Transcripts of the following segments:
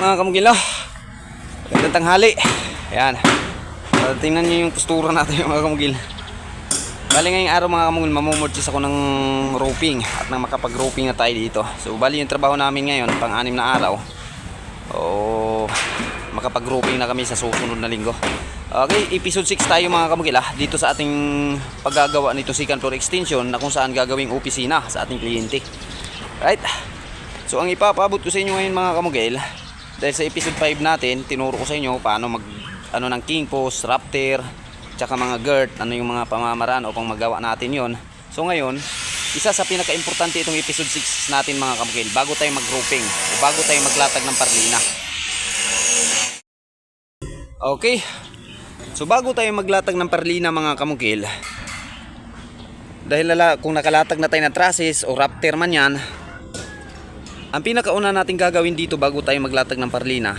mga kamugila. Magandang tanghali. Ayan. Uh, tingnan nyo yung postura natin mga kamugil. Bali ngayong araw mga kamugil, mamumurchis ako ng roofing at nang makapag-roofing na tayo dito. So bali yung trabaho namin ngayon, pang anim na araw. O makapag-roofing na kami sa susunod na linggo. Okay, episode 6 tayo mga kamugil ah, dito sa ating paggagawa nito second floor extension na kung saan gagawing opisina sa ating kliyente. Right? So ang ipapabot ko sa inyo ngayon mga kamugil, dahil sa episode 5 natin, tinuro ko sa inyo paano mag ano ng king post, raptor, tsaka mga girt, ano yung mga pamamaraan upang magawa natin yon. So ngayon, isa sa pinaka-importante itong episode 6 natin mga kamugil, bago tayo mag-grouping, o bago tayo maglatag ng parlina. Okay. So bago tayo maglatag ng parlina mga kamugil, dahil lala, kung nakalatag na tayo ng trusses o raptor man yan, ang pinakauna natin gagawin dito bago tayo maglatag ng parlina,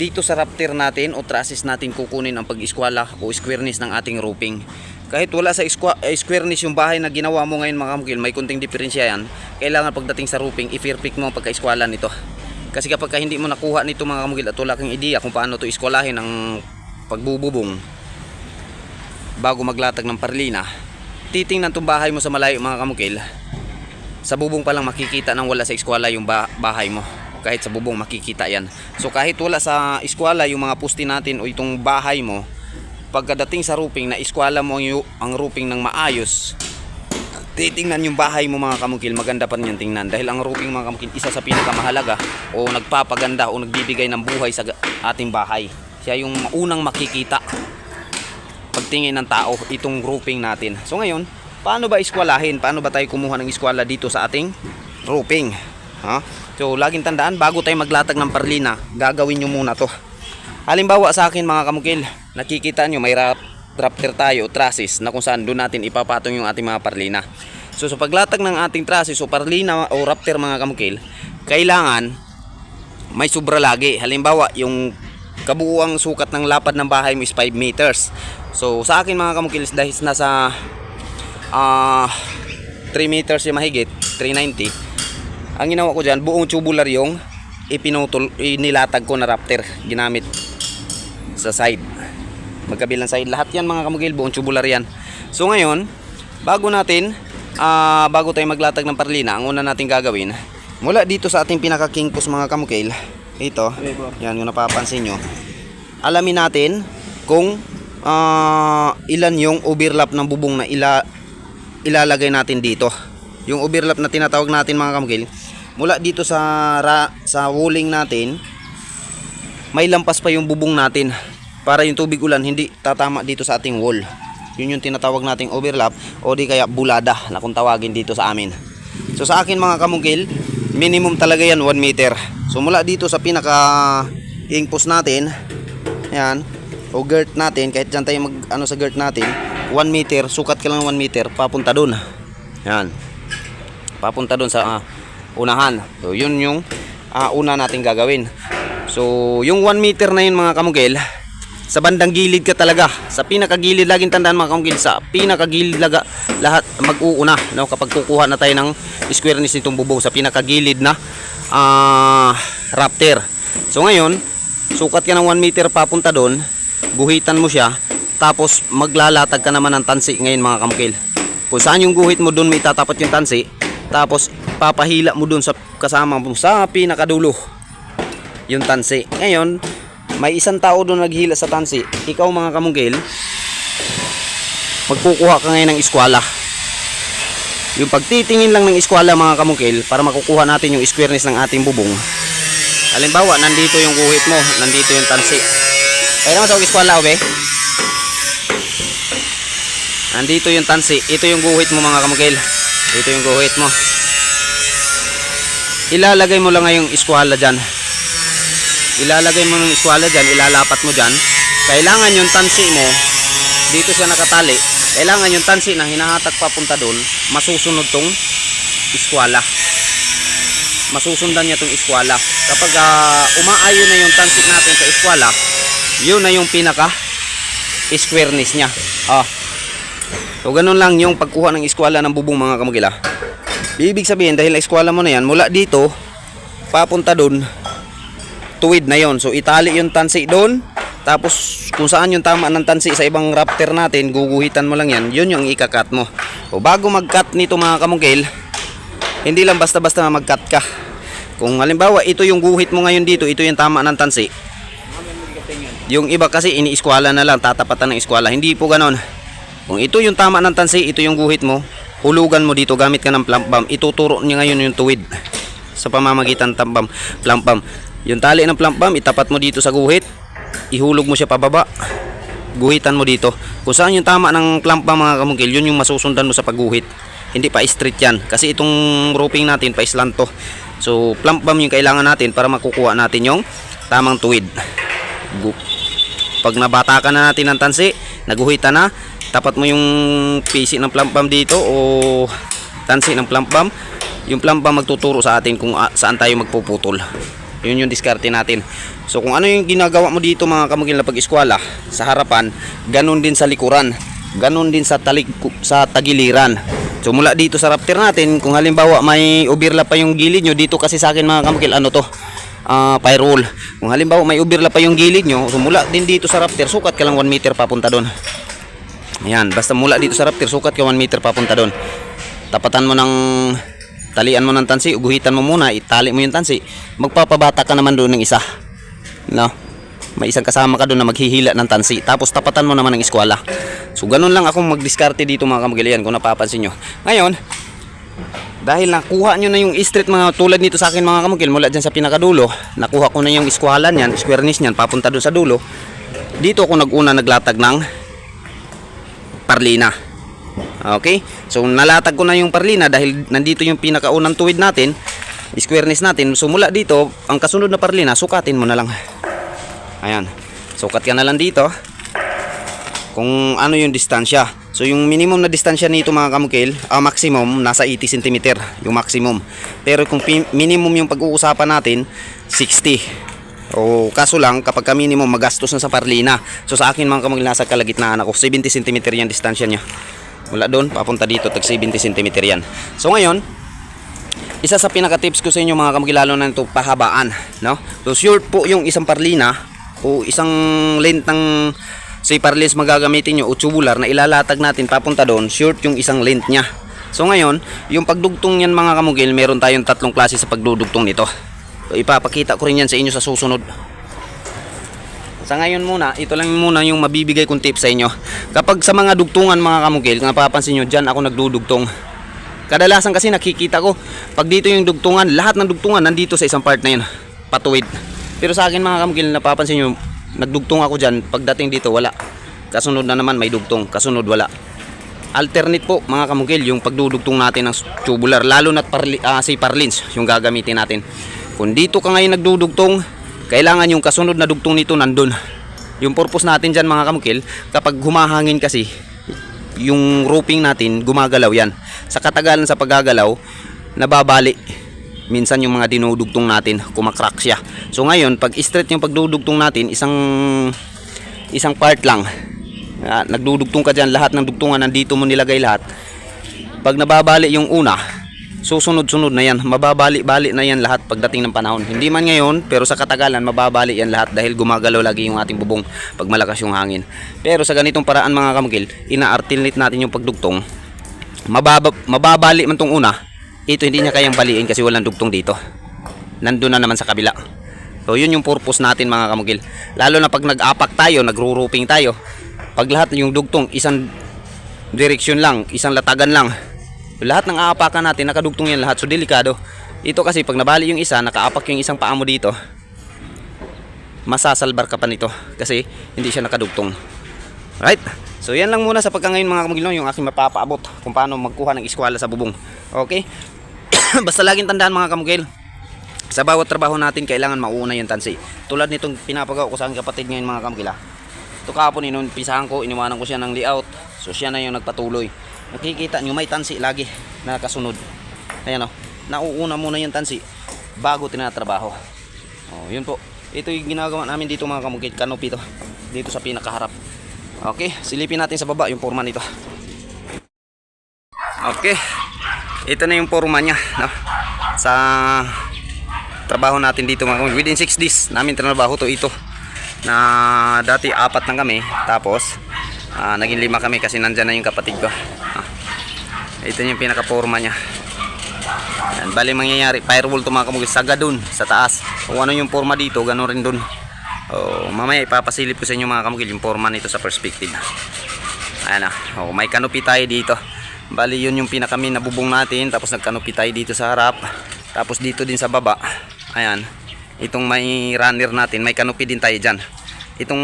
dito sa raptor natin o trusses natin kukunin ang pag-eskwala o squareness ng ating roofing. Kahit wala sa eh, squareness yung bahay na ginawa mo ngayon mga kamukil, may kunting diferensya yan. Kailangan pagdating sa roofing, i-fairpick mo ang pagka-eskwala nito. Kasi kapag ka hindi mo nakuha nito mga kamukil at wala kang ideya kung paano to eskwalahin ang pagbububong bago maglatag ng parlina, titingnan tong bahay mo sa malayo mga kamukil, sa bubong pa lang makikita nang wala sa eskwela yung ba- bahay mo. Kahit sa bubong makikita yan. So kahit wala sa eskwela yung mga pusti natin o itong bahay mo pagkadating sa roofing na eskwela mo yung, ang roofing ng maayos titingnan yung bahay mo mga kamukil. Maganda pa yung tingnan. Dahil ang roofing mga kamukil isa sa pinakamahalaga o nagpapaganda o nagbibigay ng buhay sa ating bahay. Siya yung unang makikita pagtingin ng tao itong roofing natin. So ngayon paano ba eskwalahin? Paano ba tayo kumuha ng eskwala dito sa ating roofing? Ha? So, laging tandaan, bago tayo maglatag ng parlina, gagawin nyo muna to. Halimbawa sa akin mga kamukil, nakikita nyo may rap, raptor tayo, trusses, na kung saan doon natin ipapatong yung ating mga parlina. So, sa paglatag ng ating trusses o parlina o raptor mga kamukil, kailangan may sobra lagi. Halimbawa, yung kabuuang sukat ng lapad ng bahay mo is 5 meters. So, sa akin mga kamukil, dahil nasa ah 3 meters yung mahigit 390 ang ginawa ko dyan buong tubular yung ipinutol inilatag ko na raptor ginamit sa side. Magkabilang side lahat yan mga kamugil buong tubular yan. So ngayon bago natin ah, bago tayo maglatag ng parlina ang una natin gagawin mula dito sa ating pinaka king post mga kamukil ito yan yung napapansin nyo. Alamin natin kung ah, ilan yung overlap ng bubong na ila ilalagay natin dito. Yung overlap na tinatawag natin mga kamukil, mula dito sa ra, sa walling natin, may lampas pa yung bubong natin para yung tubig ulan hindi tatama dito sa ating wall. Yun yung tinatawag nating overlap o di kaya bulada na kung tawagin dito sa amin. So sa akin mga kamukil, minimum talaga yan 1 meter. So mula dito sa pinaka ingpos natin, yan, o girt natin, kahit dyan tayo mag ano sa girt natin, 1 meter, sukat ka lang 1 meter, papunta dun. Yan. Papunta dun sa ah, unahan. So, yun yung ah, una natin gagawin. So, yung 1 meter na yun mga kamugil, sa bandang gilid ka talaga. Sa pinakagilid, laging tandaan mga kamugil, sa pinakagilid laga, lahat mag-uuna. No? Kapag kukuha na tayo ng squareness nitong bubong sa pinakagilid na ah, raptor. So, ngayon, sukat ka ng 1 meter papunta doon, guhitan mo siya, tapos maglalatag ka naman ng tansi ngayon mga kamukil. Kung saan yung guhit mo doon may tatapat yung tansi, tapos papahila mo doon sa kasama mo sa pinakadulo yung tansi. Ngayon, may isang tao doon naghila sa tansi. Ikaw mga kamukil, magkukuha ka ngayon ng eskwala. Yung pagtitingin lang ng eskwala mga kamukil para makukuha natin yung squareness ng ating bubong. Halimbawa, nandito yung guhit mo, nandito yung tansi. Kaya naman sa eskwala, obe? Nandito yung tansi. Ito yung guhit mo mga kamugil. Ito yung guhit mo. Ilalagay mo lang ngayong eskwala dyan. Ilalagay mo ng eskwala dyan. Ilalapat mo dyan. Kailangan yung tansi mo, dito siya nakatali. Kailangan yung tansi na hinahatak papunta doon, masusunod tong eskwala. Masusundan niya tong eskwala. Kapag ah, umaayon na yung tansi natin sa eskwala, yun na yung pinaka squareness niya. Ah. So ganun lang yung pagkuha ng eskwala ng bubong mga kamugila. Ibig sabihin dahil eskwala mo na yan, mula dito papunta doon tuwid na yon. So itali yung tansi doon. Tapos kung saan yung tama ng tansi sa ibang raptor natin, guguhitan mo lang yan. Yun yung ikakat mo. So bago mag-cut nito mga kamungkil, hindi lang basta-basta na mag-cut ka. Kung halimbawa ito yung guhit mo ngayon dito, ito yung tama ng tansi. Yung iba kasi ini-eskwala na lang, tatapatan ng eskwala. Hindi po ganon. Kung ito yung tama ng tansi, ito yung guhit mo, hulugan mo dito gamit ka ng plump bump. Ituturo niya ngayon yung tuwid sa pamamagitan ng bump, plump bump. Yung tali ng plump bump, itapat mo dito sa guhit, ihulog mo siya pababa. Guhitan mo dito. Kung saan yung tama ng plump bump mga kamungkil, yun yung masusundan mo sa pagguhit. Hindi pa straight yan. Kasi itong roping natin pa islant to. So plump bump yung kailangan natin para makukuha natin yung tamang tuwid. Pag nabata ka na natin ng tansi, naguhitan na, tapat mo yung PC ng plump bump dito o tansi ng plump bump, yung plump bump magtuturo sa atin kung ah, saan tayo magpuputol. Yun yung diskarte natin. So kung ano yung ginagawa mo dito mga kamugil na pag-eskwala sa harapan, ganun din sa likuran. Ganun din sa talik sa tagiliran. So mula dito sa raptor natin, kung halimbawa may overlap pa yung gilid nyo, dito kasi sa akin mga kamugil, ano to? ah pyrol. Kung halimbawa may overlap pa yung gilid nyo, so mula din dito sa raptor, sukat ka lang 1 meter papunta doon. Ayan, basta mula dito sa raptor, sukat ka 1 meter papunta doon. Tapatan mo ng talian mo ng tansi, uguhitan mo muna, itali mo yung tansi. Magpapabata ka naman doon ng isa. No? May isang kasama ka doon na maghihila ng tansi. Tapos tapatan mo naman ng eskwala. So ganun lang ako magdiskarte dito mga kamagalian kung napapansin nyo. Ngayon, dahil nakuha nyo na yung street mga tulad nito sa akin mga kamugil mula dyan sa pinakadulo nakuha ko na yung iskwalan yan squareness nyan papunta doon sa dulo dito ako naguna naglatag ng parlina okay so nalatag ko na yung parlina dahil nandito yung pinakaunang tuwid natin squareness natin so mula dito ang kasunod na parlina sukatin mo na lang ayan sukat ka na lang dito kung ano yung distansya. So yung minimum na distansya nito mga kamukil, ah, maximum nasa 80 cm yung maximum. Pero kung minimum yung pag-uusapan natin 60. O kaso lang kapag ka minimum magastos na sa parlina. So sa akin mga kamukil nasa kalagitnaan ako 70 cm yung distansya niya. Mula doon papunta dito tag 70 cm yan. So ngayon isa sa pinaka tips ko sa inyo mga kamukil lalo na ito pahabaan, no? So short po yung isang parlina o isang length ng say parlins magagamitin nyo o tubular na ilalatag natin papunta doon short yung isang length nya so ngayon yung pagdugtong yan mga kamugil meron tayong tatlong klase sa pagdudugtong nito so, ipapakita ko rin yan sa inyo sa susunod sa ngayon muna, ito lang muna yung mabibigay kong tips sa inyo. Kapag sa mga dugtungan mga kamugil, kung napapansin nyo, dyan ako nagdudugtong. Kadalasan kasi nakikita ko, pag dito yung dugtungan, lahat ng dugtungan nandito sa isang part na yun, patuwid. Pero sa akin mga kamugil, napapansin nyo, nagdugtong ako dyan, pagdating dito wala. Kasunod na naman may dugtong, kasunod wala. Alternate po mga kamugil, yung pagdudugtong natin ng tubular, lalo na parli, ah, si parlins, yung gagamitin natin. Kung dito ka ngayon nagdudugtong, kailangan yung kasunod na dugtong nito nandun. Yung purpose natin dyan mga kamukil, kapag humahangin kasi, yung roping natin, gumagalaw yan. Sa katagalan sa paggagalaw, nababali. Minsan yung mga dinudugtong natin, kumakrack siya. So ngayon, pag straight yung pagdudugtong natin, isang isang part lang. Ah, nagdudugtong ka dyan, lahat ng dugtungan nandito mo nilagay lahat. Pag nababali yung una, susunod-sunod na yan. Mababali-bali na yan lahat pagdating ng panahon. Hindi man ngayon, pero sa katagalan, mababali yan lahat dahil gumagalaw lagi yung ating bubong pag malakas yung hangin. Pero sa ganitong paraan mga kamukil, ina-alternate natin yung pagdugtong. Mababa, mababali man tong una, ito hindi niya kayang baliin kasi walang dugtong dito. Nandun na naman sa kabila. So yun yung purpose natin mga kamugil. Lalo na pag nag-apak tayo, nagro-roofing tayo. Pag lahat yung dugtong, isang direksyon lang, isang latagan lang. Lahat ng aapakan natin, nakadugtong yan lahat. So delikado. Ito kasi pag nabali yung isa, nakaapak yung isang paa mo dito, masasalbar ka pa nito kasi hindi siya nakadugtong. Right? So yan lang muna sa pagkangayon mga kamugil no, yung aking mapapaabot kung paano magkuha ng iskwala sa bubong. Okay? Basta laging tandaan mga kamugil, sa bawat trabaho natin kailangan mauna yung tansi. Tulad nitong pinapagawa ko sa aking kapatid ngayon mga kamugil ha. Ito kahapon inumpisahan ko, iniwanan ko siya ng layout. So siya na yung nagpatuloy. Nakikita nyo may tansi lagi na nakasunod. Ayan o, nauuna muna yung tansi bago tinatrabaho. Oh, yun po. Ito yung ginagawa namin dito mga kamugil, canopy to. Dito sa pinakaharap. Okay, silipin natin sa baba yung forma nito. Okay. Ito na yung forma niya, no? Sa trabaho natin dito mga kamukil. Within 6 days namin trabaho to ito. Na dati apat lang kami. Tapos ah, naging lima kami kasi nandyan na yung kapatid ko. Ah, ito yung pinaka-forma niya. Yan, bali mangyayari, firewall to mga kamukil. Saga dun, sa taas. Kung ano yung forma dito, gano'n rin dun. Oh, mamaya ipapasilip ko sa inyo mga kamukil yung forma nito sa perspective. Ayan na. Oh, may canopy tayo dito. Bali yun yung pinakami na bubong natin. Tapos nagkanopi tayo dito sa harap. Tapos dito din sa baba. Ayan. Itong may runner natin. May canopy din tayo dyan. Itong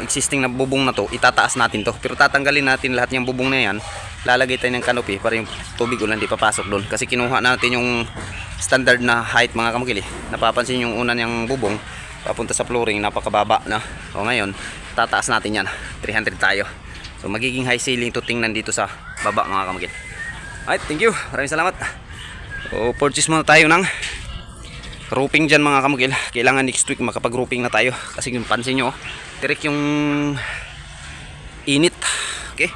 existing na bubong na to, itataas natin to. Pero tatanggalin natin lahat yung bubong na yan. Lalagay tayo ng canopy para yung tubig ulan di papasok doon. Kasi kinuha natin yung standard na height mga kamukili. Napapansin yung una niyang bubong. Papunta sa flooring, napakababa na. O ngayon, tataas natin yan. 300 tayo. So magiging high ceiling to tingnan dito sa baba mga kamagin. Alright, thank you. Maraming salamat. O purchase muna tayo ng roofing dyan mga kamagil. Kailangan next week makapag-roofing na tayo. Kasi yung pansin nyo, tirik yung init. Okay?